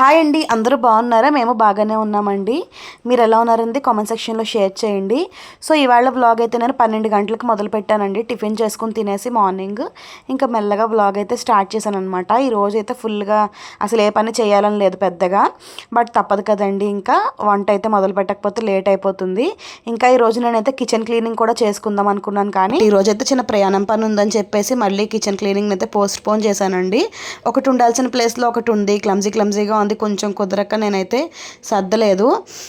Hi అండి అందరూ బాగున్నారా? మేము బాగానే ఉన్నామండి. మీరు ఎలా ఉన్నారండి? కామెంట్ సెక్షన్లో షేర్ చేయండి. సో ఇవాళ వ్లాగ్ అయితే నేను పన్నెండు గంటలకు మొదలు పెట్టానండి. టిఫిన్ చేసుకుని తినేసి మార్నింగ్ ఇంకా మెల్లగా వ్లాగ్ అయితే స్టార్ట్ చేశాను అనమాట ఈ రోజు అయితే ఫుల్గా అసలు ఏ పని చేయాలని లేదు పెద్దగా. బట్ తప్పదు కదండి ఇంకా. వంట అయితే మొదలు పెట్టకపోతే లేట్ అయిపోతుంది. ఇంకా ఈ రోజు నేనైతే కిచెన్ క్లీనింగ్ కూడా చేసుకుందాం అనుకున్నాను కానీ ఈ రోజు అయితే చిన్న ప్రయాణం పని ఉందని చెప్పేసి మళ్ళీ కిచెన్ క్లీనింగ్ అయితే పోస్ట్ పోన్ చేశానండి. ఒకటి ఉండాల్సిన ప్లేస్లో ఒకటి ఉంది. క్లమ్జీ క్లమ్జీగా ఉంది కొంచెం కుదరక నేనైతే సర్దలేదు.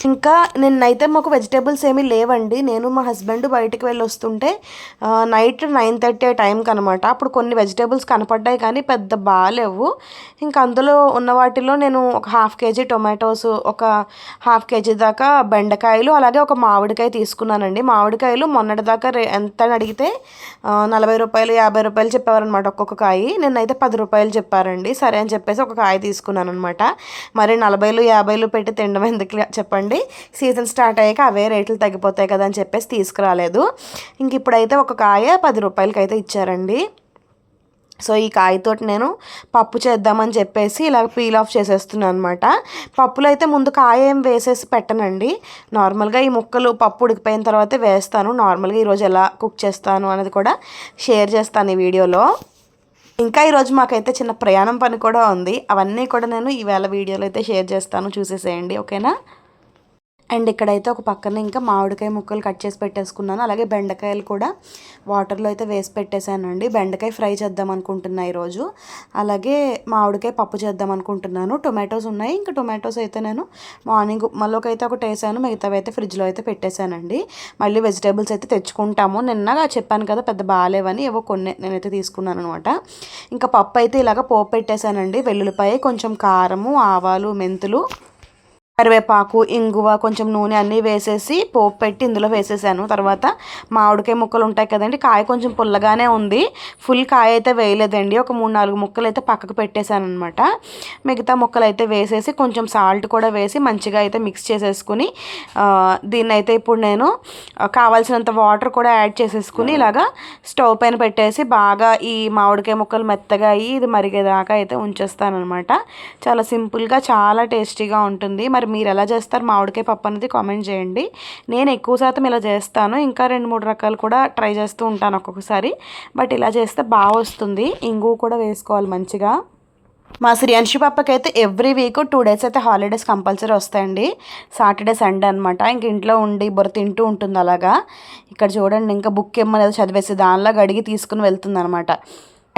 ఇంకా నిన్నైతే మాకు వెజిటేబుల్స్ ఏమీ లేవండి. నేను మా హస్బెండ్ బయటికి వెళ్ళి వస్తుంటే నైట్ నైన్ థర్టీ ఆ టైంకి అనమాట అప్పుడు కొన్ని వెజిటేబుల్స్ కనపడ్డాయి కానీ పెద్ద బాగాలేవు ఇంకా అందులో ఉన్న వాటిలో నేను ఒక హాఫ్ కేజీ టొమాటోస్ ఒక హాఫ్ కేజీ దాకా బెండకాయలు అలాగే ఒక మామిడికాయ తీసుకున్నానండి. మామిడికాయలు మొన్నటి దాకా రే ఎంత అని అడిగితే నలభై రూపాయలు యాభై రూపాయలు చెప్పేవారనమాట ఒక్కొక్క కాయ. నిన్నైతే పది రూపాయలు చెప్పారండి. సరే అని చెప్పేసి ఒక కాయ తీసుకున్నాను అనమాట మరి నలభైలు యాభైలు పెట్టి తినడం ఎందుకు చెప్పండి. సీజన్ స్టార్ట్ అయ్యాక అవే రేట్లు తగ్గిపోతాయి కదా అని చెప్పేసి తీసుకురాలేదు. ఇంక ఇప్పుడైతే ఒక కాయ పది రూపాయలకి అయితే ఇచ్చారండి. సో ఈ కాయతోటి నేను పప్పు చేద్దామని చెప్పేసి ఇలా పీల్ ఆఫ్ చేసేస్తున్నాను అనమాట పప్పులో అయితే ముందు కాయ ఏం వేసేసి పెట్టనండి. నార్మల్గా ఈ ముక్కలు పప్పు ఉడికిపోయిన తర్వాతే వేస్తాను. నార్మల్గా ఈరోజు ఎలా కుక్ చేస్తాను అనేది కూడా షేర్ చేస్తాను ఈ వీడియోలో. ఇంకా ఈరోజు మాకైతే చిన్న ప్రయాణం పని కూడా ఉంది. అవన్నీ కూడా నేను ఈవేళ వీడియోలో అయితే షేర్ చేస్తాను. చూసేసేయండి. ఓకేనా? అండ్ ఇక్కడైతే ఒక పక్కన ఇంకా మామిడికాయ ముక్కలు కట్ చేసి పెట్టేసుకున్నాను. అలాగే బెండకాయలు కూడా వాటర్లో అయితే వేసి పెట్టేశానండి. బెండకాయ ఫ్రై చేద్దాం అనుకుంటున్నా ఈరోజు. అలాగే మామిడికాయ పప్పు చేద్దాం అనుకుంటున్నాను. టొమాటోస్ ఉన్నాయి. ఇంకా టొమాటోస్ అయితే నేను మార్నింగ్ ఉప్మాలోకి అయితే ఒకటి వేసాను. మిగతావి అయితే ఫ్రిడ్జ్లో అయితే పెట్టేశానండి. మళ్ళీ వెజిటేబుల్స్ అయితే తెచ్చుకుంటాము. నిన్నగా చెప్పాను కదా పెద్ద బాగాలేవని ఏవో కొన్ని నేనైతే తీసుకున్నాను అనమాట. ఇంకా పప్పు అయితే ఇలాగ పోపు పెట్టేశానండి. వెల్లుల్లిపాయ కొంచెం కారము ఆవాలు మెంతులు కరివేపాకు ఇంగువ కొంచెం నూనె అన్నీ వేసేసి పోపు పెట్టి ఇందులో వేసేసాను. తర్వాత మామిడికాయ ముక్కలు ఉంటాయి కదండి కాయ కొంచెం పుల్లగానే ఉంది. ఫుల్ కాయ అయితే వేయలేదండి ఒక మూడు నాలుగు ముక్కలు అయితే పక్కకు పెట్టేశాను అనమాట మిగతా ముక్కలు అయితే వేసేసి కొంచెం సాల్ట్ కూడా వేసి మంచిగా అయితే మిక్స్ చేసేసుకుని దీన్ని అయితే ఇప్పుడు నేను కావాల్సినంత వాటర్ కూడా యాడ్ చేసేసుకుని ఇలాగా స్టవ్ పైన పెట్టేసి బాగా ఈ మామిడికాయ ముక్కలు మెత్తగా అయ్యి ఇది మరిగేదాకా అయితే ఉంచేస్తాను అనమాట చాలా సింపుల్గా చాలా టేస్టీగా ఉంటుంది. మరి మీరు ఎలా చేస్తారు? మామిడికాయ పప్పు అనేది కామెంట్ చేయండి. నేను ఎక్కువ శాతం ఇలా చేస్తాను. ఇంకా రెండు మూడు రకాలు కూడా ట్రై చేస్తూ ఉంటాను ఒక్కొక్కసారి. బట్ ఇలా చేస్తే బాగా వస్తుంది. ఇంగు కూడా వేసుకోవాలి మంచిగా. మా శ్రీయాంశి పాపకి అయితే ఎవ్రీ వీక్ టూ డేస్ అయితే హాలిడేస్ కంపల్సరీ వస్తాయండి. సాటర్డే సండే అనమాట ఇంక ఇంట్లో ఉండి బుర్ర తింటూ ఉంటుంది అలాగా. ఇక్కడ చూడండి ఇంకా బుక్ ఏమో చదివేసి దానిలో అడిగి తీసుకుని వెళ్తుంది అనమాట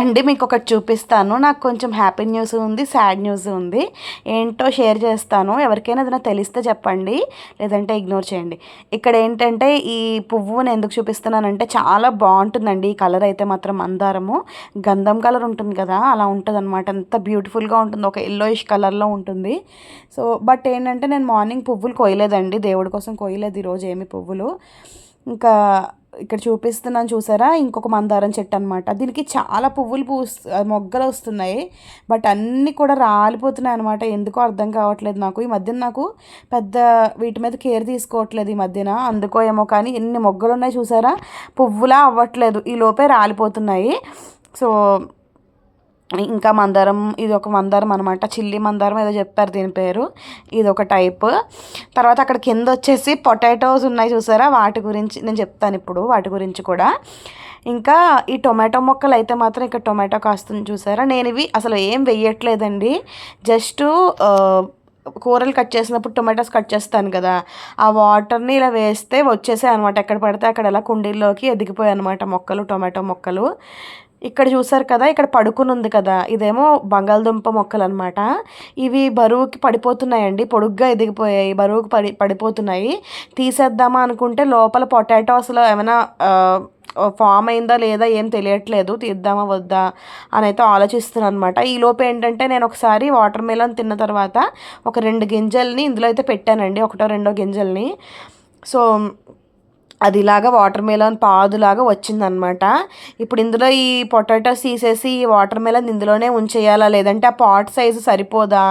అండి మీకు ఒకటి చూపిస్తాను. నాకు కొంచెం హ్యాపీ న్యూస్ ఉంది సాడ్ న్యూస్ ఉంది. ఏంటో షేర్ చేస్తాను. ఎవరికైనా ఏదైనా తెలిస్తే చెప్పండి లేదంటే ఇగ్నోర్ చేయండి. ఇక్కడ ఏంటంటే ఈ పువ్వుని ఎందుకు చూపిస్తున్నానంటే చాలా బాగుంటుందండి. ఈ కలర్ అయితే మాత్రం మందారము. గంధం కలర్ ఉంటుంది కదా అలా ఉంటుంది అనమాట ఎంత బ్యూటిఫుల్గా ఉంటుంది ఒక ఎల్లోయిష్ కలర్లో ఉంటుంది. సో బట్ ఏంటంటే నేను మార్నింగ్ పువ్వులు కొయ్యలేదండి దేవుడి కోసం కొయ్యలేదు ఈరోజు ఏమి పువ్వులు. ఇంకా ఇక్కడ చూపిస్తున్నాను చూసారా? ఇంకొక మందారం చెట్టు అనమాట దీనికి చాలా పువ్వులు పూస్తు మొగ్గలు వస్తున్నాయి. బట్ అన్నీ కూడా రాలిపోతున్నాయి అనమాట ఎందుకో అర్థం కావట్లేదు నాకు. ఈ మధ్యన నాకు పెద్ద వీటి మీద కేర్ తీసుకోవట్లేదు ఈ మధ్యన. అందుకో ఏమో కానీ ఎన్ని మొగ్గలు ఉన్నాయి చూసారా? పువ్వులా అవ్వట్లేదు. ఈ లోపే రాలిపోతున్నాయి. సో ఇంకా మందారం ఇది ఒక మందారం అనమాట చిల్లి మందారం ఏదో చెప్పారు దీని పేరు. ఇది ఒక టైప్. తర్వాత అక్కడ కింద వచ్చేసి పొటాటోస్ ఉన్నాయి చూసారా? వాటి గురించి నేను చెప్తాను ఇప్పుడు వాటి గురించి కూడా. ఇంకా ఈ టొమాటో మొక్కలు అయితే మాత్రం ఇక్కడ టొమాటో కాస్తుంది చూసారా? నేను ఇవి అసలు ఏం వెయ్యట్లేదండి. జస్ట్ కూరలు కట్ చేసినప్పుడు టొమాటోస్ కట్ చేస్తాను కదా. ఆ వాటర్ని ఇలా వేస్తే వచ్చేసాయి అనమాట ఎక్కడ పడితే అక్కడ ఎలా కుండీల్లోకి ఎదిగిపోయాయి అనమాట మొక్కలు టొమాటో మొక్కలు. ఇక్కడ చూసారు కదా ఇక్కడ పడుకుని ఉంది కదా. ఇదేమో బంగాళదుంప మొక్కలు అనమాట ఇవి బరువుకి పడిపోతున్నాయండి పొడుగ్గా ఎదిగిపోయాయి బరువుకి పడి పడిపోతున్నాయి. తీసేద్దామా అనుకుంటే లోపల పొటాటోస్లో ఏమైనా ఫామ్ అయిందా లేదా ఏం తెలియట్లేదు తీద్దామా వద్దా అని అయితే ఆలోచిస్తున్నాను అనమాట ఈ లోపు ఏంటంటే నేను ఒకసారి వాటర్ మెలన్ తిన్న తర్వాత ఒక రెండు గింజల్ని ఇందులో అయితే పెట్టానండి ఒకటో రెండో గింజల్ని. సో అది ఇలాగా వాటర్ మెలన్ పాదులాగా వచ్చిందనమాట ఇప్పుడు ఇందులో ఈ పొటాటోస్ తీసేసి ఈ వాటర్ మెలన్ ఇందులోనే ఉంచేయాలా? లేదంటే ఆ పాట్ సైజు సరిపోదా?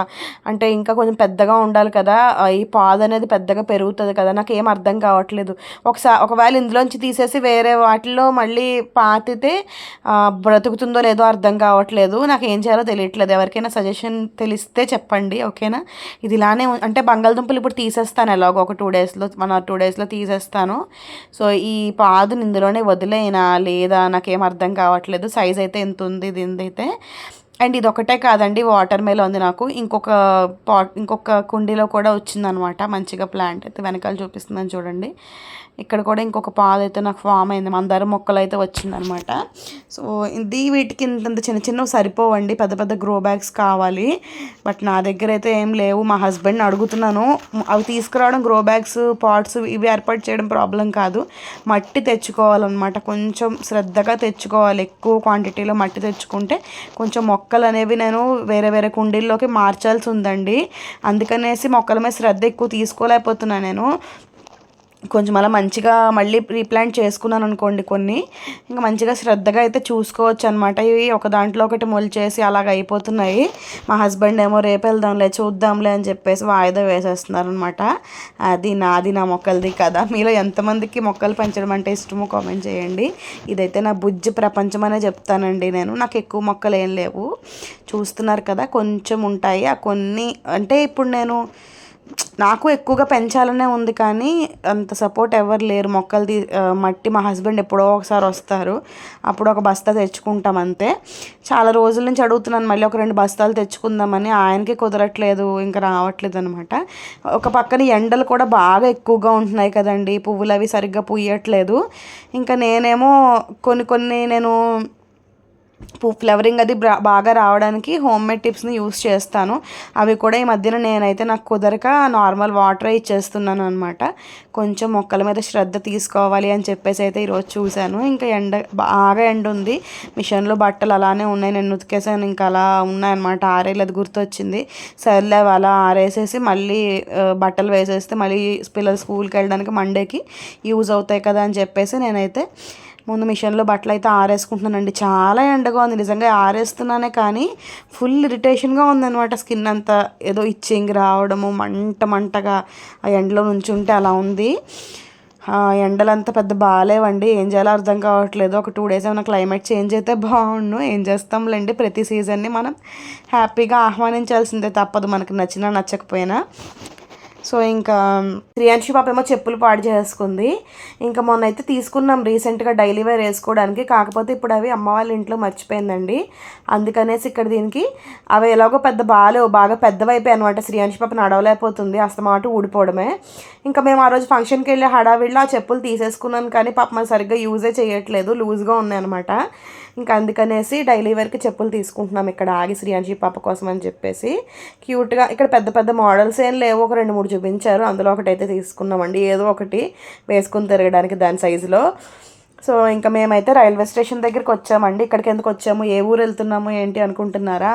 అంటే ఇంకా కొంచెం పెద్దగా ఉండాలి కదా. ఈ పాదు అనేది పెద్దగా పెరుగుతుంది కదా. నాకు ఏం అర్థం కావట్లేదు. ఒకసారి ఒకవేళ ఇందులోంచి తీసేసి వేరే వాటిలో మళ్ళీ పాతితే బ్రతుకుతుందో లేదో అర్థం కావట్లేదు. నాకు ఏం చేయాలో తెలియట్లేదు. ఎవరికైనా సజెషన్ తెలిస్తే చెప్పండి ఓకేనా? ఇది ఇలానే అంటే బంగాళదుంపలు ఇప్పుడు తీసేస్తాను ఎలాగో ఒక టూ డేస్లో వన్ ఆర్ టూ డేస్లో తీసేస్తాను. సో ఈ పాదుని ఇందులోనే వదిలేనా లేదా? నాకేం అర్థం కావట్లేదు. సైజ్ అయితే ఎంత ఉంది దీనిదైతే అండ్ ఇది ఒకటే కాదండి వాటర్ మేలో ఉంది నాకు. ఇంకొక పాట్ ఇంకొక కుండీలో కూడా వచ్చిందనమాట మంచిగా ప్లాంట్ అయితే వెనకాల చూపిస్తుందని చూడండి. ఇక్కడ కూడా ఇంకొక పాలు అయితే నాకు ఫామ్ అయింది మందారం మొక్కలు అయితే వచ్చిందనమాట. సో ఇది వీటికి ఇంత చిన్న చిన్నవి సరిపోవండి పెద్ద పెద్ద గ్రో బ్యాగ్స్ కావాలి. బట్ నా దగ్గర అయితే ఏం లేవు మా హస్బెండ్ని అడుగుతున్నాను. అవి తీసుకురావడం గ్రో బ్యాగ్స్ పాట్స్ ఇవి ఏర్పాటు చేయడం ప్రాబ్లం కాదు. మట్టి తెచ్చుకోవాలన్నమాట కొంచెం శ్రద్ధగా తెచ్చుకోవాలి. ఎక్కువ క్వాంటిటీలో మట్టి తెచ్చుకుంటే కొంచెం మొక్క మొక్కలు అనేవి నేను వేరే వేరే కుండీల్లోకి మార్చాల్సి ఉందండి. అందుకనేసి మొక్కల మీద శ్రద్ధ ఎక్కువ తీసుకోలేకపోతున్నాను నేను. కొంచెం అలా మంచిగా మళ్ళీ రీప్లాంట్ చేసుకున్నాను అనుకోండి కొన్ని. ఇంకా మంచిగా శ్రద్ధగా అయితే చూసుకోవచ్చు అనమాట ఇవి ఒక దాంట్లో ఒకటి మొలిచేసి అలాగ అయిపోతున్నాయి. మా హస్బెండ్ ఏమో రేపు వెళ్దాంలే చూద్దాంలే అని చెప్పేసి వాయిదా వేసేస్తున్నారు అనమాట అది నాది నా మొక్కలది కదా. మీలో ఎంతమందికి మొక్కలు పెంచడం అంటే ఇష్టమో కామెంట్ చేయండి. ఇదైతే నా బుజ్జి ప్రపంచం అనే చెప్తానండి నేను. నాకు ఎక్కువ మొక్కలు ఏం లేవు. చూస్తున్నారు కదా కొంచెం ఉంటాయి. ఆ కొన్ని అంటే ఇప్పుడు నేను నాకు ఎక్కువగా పెంచాలనే ఉంది కానీ అంత సపోర్ట్ ఎవరు లేరు. మొక్కలు తీ మట్టి మా హస్బెండ్ ఎప్పుడో ఒకసారి వస్తారు. అప్పుడు ఒక బస్తా తెచ్చుకుంటాం అంతే. చాలా రోజుల నుంచి అడుగుతున్నాను మళ్ళీ ఒక రెండు బస్తాలు తెచ్చుకుందామని. ఆయనకి కుదరట్లేదు ఇంకా రావట్లేదు అనమాట ఒక పక్కన ఎండలు కూడా బాగా ఎక్కువగా ఉంటున్నాయి కదండి. పువ్వులు అవి సరిగ్గా పూయట్లేదు. ఇంకా నేనేమో కొన్ని కొన్ని నేను ఫ్లవరింగ్ అది బ్రా- బాగా రావడానికి హోమ్ మేడ్ టిప్స్ని యూస్ చేస్తాను. అవి కూడా ఈ మధ్యన నేనైతే నాకు కుదరక నార్మల్ వాటర్ ఇచ్చేస్తున్నాను అనమాట కొంచెం మొక్కల మీద శ్రద్ధ తీసుకోవాలి అని చెప్పేసి అయితే ఈరోజు చూశాను. ఇంకా ఎండ బాగా ఎండ ఉంది. మిషన్లో బట్టలు అలానే ఉన్నాయి. నేను ఉతికేసాను. ఇంకా అలా ఉన్నాయన్నమాట ఆరేలేదు గుర్తొచ్చింది. సర్లే అలా ఆరేసేసి మళ్ళీ బట్టలు వేసేస్తే మళ్ళీ పిల్లలు స్కూల్కి వెళ్ళడానికి మండేకి యూజ్ అవుతాయి కదా అని చెప్పేసి నేనైతే ముందు మిషన్లో బట్టలు అయితే ఆరేసుకుంటున్నానండి. చాలా ఎండగా ఉంది. నిజంగా ఆరేస్తున్నానే కానీ ఫుల్ ఇరిటేషన్గా ఉందన్నమాట స్కిన్ అంతా. ఏదో ఇచ్చింగ్ రావడము మంట మంటగా ఆ ఎండలో నుంచుంటే అలా ఉంది. ఆ ఎండలంతా పెద్ద బాగాలేవండి. ఏం చేయాలో అర్థం కావట్లేదు. ఒక టూ డేస్ ఏమైనా క్లైమేట్ చేంజ్ అయితే బాగుండు. ఏం చేస్తాంలేండి. ప్రతి సీజన్ని మనం హ్యాపీగా ఆహ్వానించాల్సిందే తప్పదు. మనకి నచ్చినా నచ్చకపోయినా. సో ఇంకా శ్రీయాంశి పాప ఏమో చెప్పులు పాడు చేసుకుంది. ఇంకా మొన్న అయితే తీసుకున్నాం రీసెంట్గా డైలీ వేర్ వేసుకోవడానికి. కాకపోతే ఇప్పుడు అవి అమ్మ వాళ్ళ ఇంట్లో మర్చిపోయిందండి. అందుకనేసి ఇక్కడ దీనికి అవి ఎలాగో పెద్ద బాగాలేవు బాగా పెద్దవైపోయాయి అనమాట. శ్రీయాంశి పాప నడవలేకపోతుంది అస్తమాట ఊడిపోవడమే. ఇంకా మేము ఆ రోజు ఫంక్షన్కి వెళ్ళి హడావిడిలో ఆ చెప్పులు తీసేసుకున్నాను కానీ పాప మరి సరిగ్గా యూజే చేయట్లేదు. లూజ్గా ఉన్నాయన్నమాట ఇంకా అందుకనేసి డైలీ వేర్కి చెప్పులు తీసుకుంటున్నాం ఇక్కడ ఆగి శ్రీయాంశి పాప కోసం అని చెప్పేసి. క్యూట్గా ఇక్కడ పెద్ద పెద్ద మోడల్స్ ఏం లేవు. ఒక రెండు మూడు చూపించారు. అందులో ఒకటైతే తీసుకున్నామండి. ఏదో ఒకటి వేసుకుని తిరగడానికి దాని సైజులో. సో ఇంకా మేమైతే రైల్వే స్టేషన్ దగ్గరికి వచ్చామండి. ఇక్కడికి ఎందుకు వచ్చాము? ఏ ఊరు వెళ్తున్నాము? ఏంటి అనుకుంటున్నారా?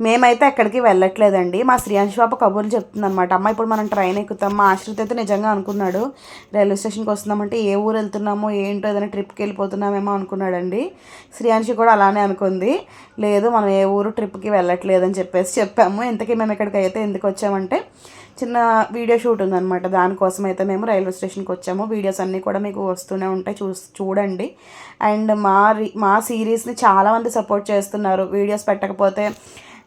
మేమైతే ఎక్కడికి వెళ్ళట్లేదండి. మా శ్రీయాంశ్ బాబు కబుర్లు చెప్తుందనమాట అమ్మ ఇప్పుడు మనం ట్రైన్ ఎక్కుతాం. మా ఆశ్రిత అయితే నిజంగా అనుకున్నాడు. రైల్వే స్టేషన్కి వస్తున్నామంటే ఏ ఊరు వెళ్తున్నామో ఏంటో ఏదైనా ట్రిప్కి వెళ్ళిపోతున్నామేమో అనుకున్నాడండి. శ్రీయాంశి కూడా అలానే అనుకుంది. లేదు మనం ఏ ఊరు ట్రిప్కి వెళ్ళట్లేదని చెప్పేసి చెప్పాము. ఇంతకీ మేము ఇక్కడికి అయితే ఎందుకు వచ్చామంటే చిన్న వీడియో షూట్ ఉందన్నమాట. దానికోసం అయితే మేము రైల్వే స్టేషన్కి వచ్చాము. వీడియోస్ అన్నీ కూడా మీకు వస్తూనే ఉంటాయి. చూ చూడండి. అండ్ మా రి- మా సిరీస్ని చాలామంది సపోర్ట్ చేస్తున్నారు. వీడియోస్ పెట్టకపోతే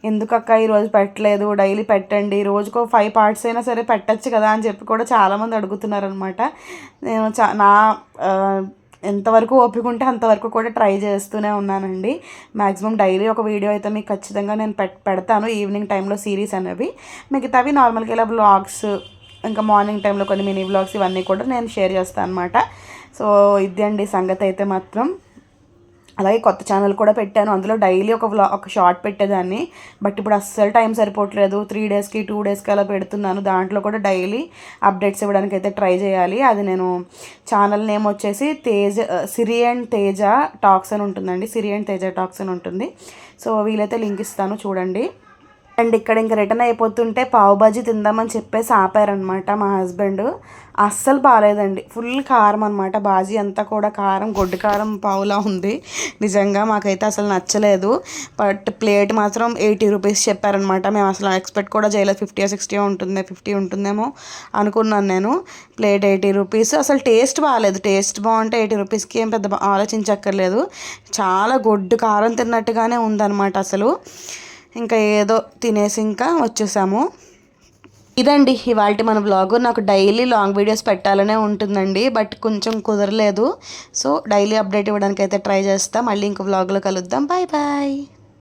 ఎందుకక్క ఈరోజు పెట్టలేదు? డైలీ పెట్టండి. రోజుకో ఫైవ్ పార్ట్స్ అయినా సరే పెట్టచ్చు కదా అని చెప్పి కూడా చాలామంది అడుగుతున్నారు అనమాట నేను చా నా ఎంతవరకు ఓపిక ఉంటే అంతవరకు కూడా ట్రై చేస్తూనే ఉన్నానండి. మ్యాక్సిమం డైలీ ఒక వీడియో అయితే మీకు ఖచ్చితంగా నేను పెట్ పెడతాను ఈవినింగ్ టైంలో సిరీస్ అనేవి. మిగతావి నార్మల్గా ఇలా బ్లాగ్స్ ఇంకా మార్నింగ్ టైంలో కొన్ని మినీ బ్లాగ్స్ ఇవన్నీ కూడా నేను షేర్ చేస్తాను అనమాట సో ఇది అండి సంగతి అయితే మాత్రం. అలాగే కొత్త ఛానల్ కూడా పెట్టాను. అందులో డైలీ ఒక వ్లా ఒక షార్ట్ పెట్టేదాన్ని. బట్ ఇప్పుడు అస్సలు టైం సరిపోవట్లేదు. త్రీ డేస్కి టూ డేస్కి అలా పెడుతున్నాను. దాంట్లో కూడా డైలీ అప్డేట్స్ ఇవ్వడానికి అయితే ట్రై చేయాలి. అది నేను ఛానల్ నేమ్ వచ్చేసి తేజ సిరి అండ్ తేజ టాక్స్ అని ఉంటుందండి. సిరి అండ్ తేజ టాక్స్ అని ఉంటుంది. సో వీలైతే లింక్ ఇస్తాను చూడండి. అండ్ ఇక్కడ ఇంకా రిటర్న్ అయిపోతుంటే పావు బాజీ తిందామని చెప్పేసి ఆపారనమాట మా హస్బెండ్. అస్సలు బాగాలేదండి ఫుల్ కారం అనమాట బాజీ అంతా కూడా కారం గొడ్డు కారం పావులా ఉంది. నిజంగా మాకైతే అసలు నచ్చలేదు. బట్ ప్లేట్ మాత్రం ఎయిటీ రూపీస్ చెప్పారనమాట మేము అసలు ఎక్స్పెక్ట్ కూడా చేయలేదు. ఫిఫ్టీ సిక్స్టీ ఉంటుంది ఫిఫ్టీ ఉంటుందేమో అనుకున్నాను నేను. Plate eighty rupees. అసలు టేస్ట్ బాగాలేదు టేస్ట్ బాగుంటే ఎయిటీ రూపీస్కి ఏం పెద్ద ఆలోచించక్కర్లేదు. చాలా గొడ్డు కారం తిన్నట్టుగానే ఉందన్నమాట అసలు. ఇంకా ఏదో తినేసి ఇంకా వచ్చేసాము. ఇదండి ఇవాళ మన బ్లాగు నాకు డైలీ లాంగ్ వీడియోస్ పెట్టాలనే ఉంటుందండి బట్ కొంచెం కుదరలేదు. సో డైలీ అప్డేట్ ఇవ్వడానికి అయితే ట్రై చేస్తాం. మళ్ళీ ఇంకో బ్లాగ్లో కలుద్దాం. Bye bye